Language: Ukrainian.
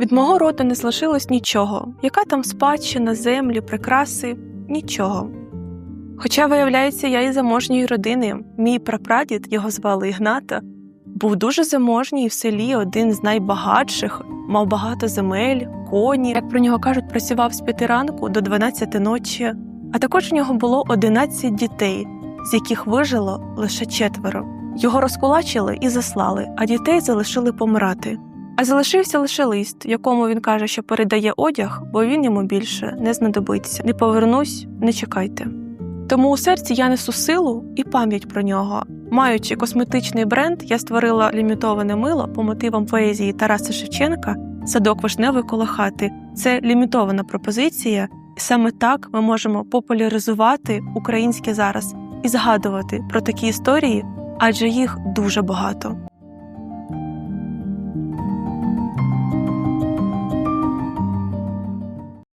Від мого роду не залишилось нічого. Яка там спадщина, землі, прикраси нічого. Хоча, виявляється, я із заможньої родини. Мій прапрадід, його звали Ігната, був дуже заможній в селі один з найбагатших, мав багато земель, коні. Як про нього кажуть, працював з п'яти ранку до 12 ночі. А також у нього було 11 дітей, з яких вижило лише четверо. Його розкулачили і заслали, а дітей залишили помирати. А залишився лише лист, якому він каже, що передає одяг, бо він йому більше не знадобиться. Не повернусь, не чекайте. Тому у серці я несу силу і пам'ять про нього. Маючи косметичний бренд, я створила лімітоване мило по мотивам поезії Тараса Шевченка Садок вишневий коло хати. Це лімітована пропозиція, і саме так ми можемо популяризувати українське зараз і згадувати про такі історії, адже їх дуже багато.